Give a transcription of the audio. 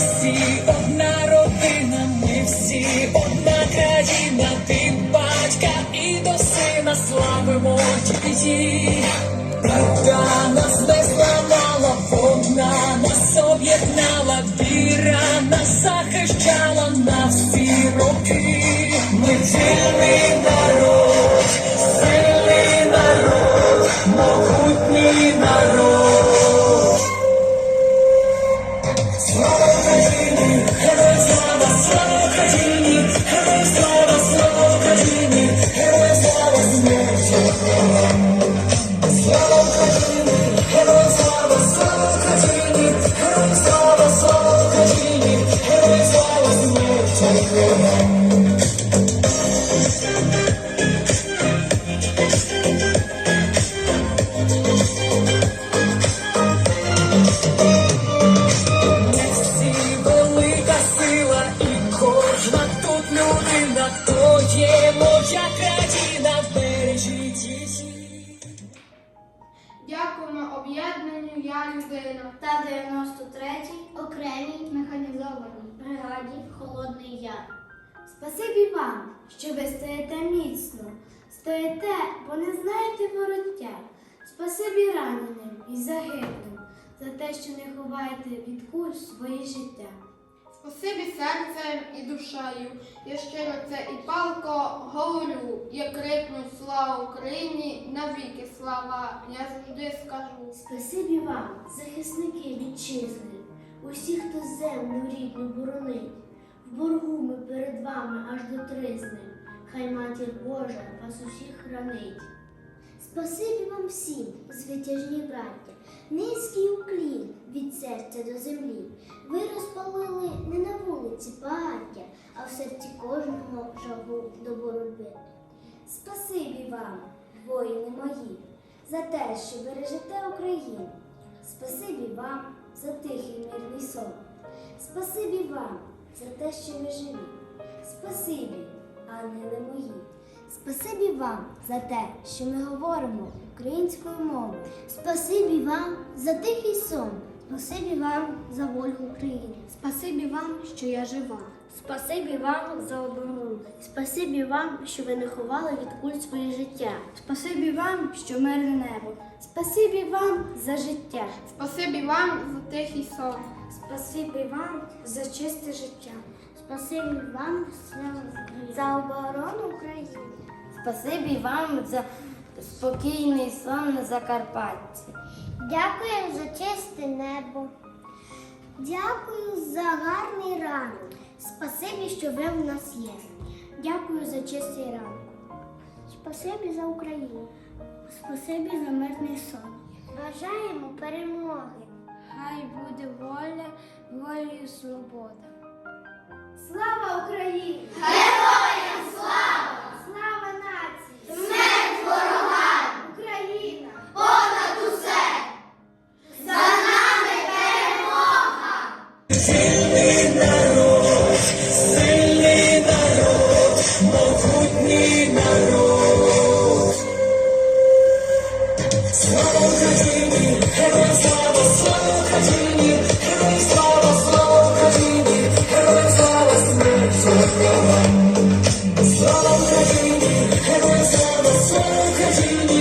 всі одна родина, ми всі одна країна, ти батька і до сина славимо її. Правда нас не зламала, вона нас об'єднала, віра нас захищала на всі роки. Ми вільний народ, сильний народ, могутній народ. Об'єднанню Я людина та 93-й окремій механізованій бригаді Холодний Яр. Спасибі вам, що ви стоїте міцно, стоїте, бо не знаєте вороття. Спасибі раненим і загиблим за те, що не ховаєте від куль своє життя. Спасибі серцем і душею. Я щиро це і палко говорю. Я крикну слава Україні, навіки слава. Я завжди скажу. Спасибі вам, захисники вітчизни, усі, хто землю рідну боронить. В боргу ми перед вами аж до тризни. Хай матір Божа вас усіх хранить. Спасибі вам всім, звитяжні браття, низький уклін від серця до землі. Ви розпалили не на вулиці багаття, а в серці кожного жагу до боротьби. Спасибі вам, воїни мої, за те, що бережете Україну. Спасибі вам за тихий мирний сон. Спасибі вам за те, що ви живі. Спасибі, ангели мої. Спасибі вам за те, що ми говоримо українською мовою. Спасибі вам за тихий сон. Спасибі вам за волю України. Спасибі вам, що я жива. Спасибі вам за оборону. Спасибі вам, що ви не ховали від куль своє життя. Спасибі вам, що мирне небо. Спасибі вам за життя. Спасибі вам за тихий сон. Спасибі вам за чисте життя. Спасибі вам за оборону України. Спасибі вам за спокійний сон на Закарпатті. Дякую за чисте небо. Дякую за гарний ранок. Спасибі, що ви в нас є. Дякую за чистий ранок. Спасибі за Україну. Спасибі за мирний сон. Бажаємо перемоги. Хай буде воля, воля і свобода. Слава Україні! Сильний народ, сильний народ, могутній народ. Слава Україні, героям слава, слава Україні, героям слава, слава Україні, героям слава, слава! Слава Україні, героям слава, слава Україні.